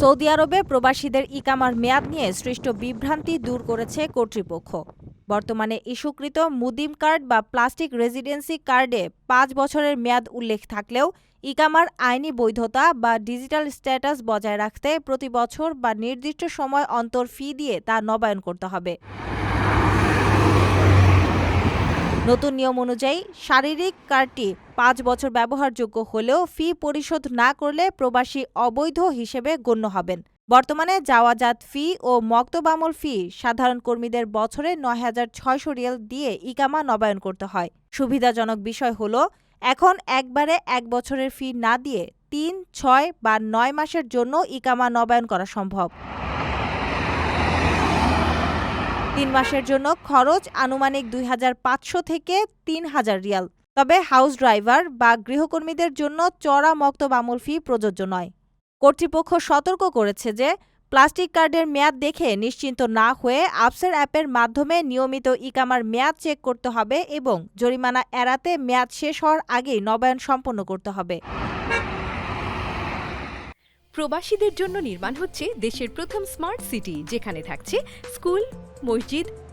Saudi আরবে প্রবাসীদের ইকামার মেয়াদ নিয়ে সৃষ্ট বিভ্রান্তি দূর করেছে কর্তৃপক্ষ। বর্তমানে ইস্যুকৃত মুদিম কার্ড বা প্লাস্টিক রেজিডেন্সি কার্ডে পাঁচ বছরের মেয়াদ উল্লেখ থাকলেও ইকামার আইনি বৈধতা বা ডিজিটাল স্ট্যাটাস বজায় রাখতে প্রতি বছর বা নির্দিষ্ট সময় অন্তর ফি দিয়ে তা নবায়ন করতে হবে। নতুন নিয়ম অনুযায়ী শারীরিক কার্ডটি পাঁচ বছর ব্যবহারযোগ্য হলেও ফি পরিশোধ না করলে প্রবাসী অবৈধ হিসেবে গণ্য হবেন। বর্তমানে যাওয়াজাত ফি ও মক্তবামল ফি সাধারণ কর্মীদের বছরে নয় হাজার ছয়শো রিয়াল দিয়ে ইকামা নবায়ন করতে হয়। সুবিধাজনক বিষয় হল, এখন একবারে এক বছরের ফি না দিয়ে তিন, ছয় বা নয় মাসের জন্য ইকামা নবায়ন করা সম্ভব। তিন মাসের জন্য খরচ আনুমানিক দুই হাজার পাঁচশো থেকে তিন হাজার রিয়াল। তবে হাউস ড্রাইভার বা গৃহকর্মীদের জন্য চড়া মক্তব আমল ফি প্রযোজ্য নয়। কর্তৃপক্ষ সতর্ক করেছে যে প্লাস্টিক কার্ডের মেয়াদ দেখে নিশ্চিন্ত না হয়ে আপসের অ্যাপের মাধ্যমে নিয়মিত ইকামার মেয়াদ চেক করতে হবে এবং জরিমানা এড়াতে মেয়াদ শেষ হওয়ার আগেই নবায়ন সম্পন্ন করতে হবে। প্রবাসীদের জন্য নির্মাণ হচ্ছে দেশের প্রথম স্মার্ট সিটি যেখানে থাকছে স্কুল মসজিদ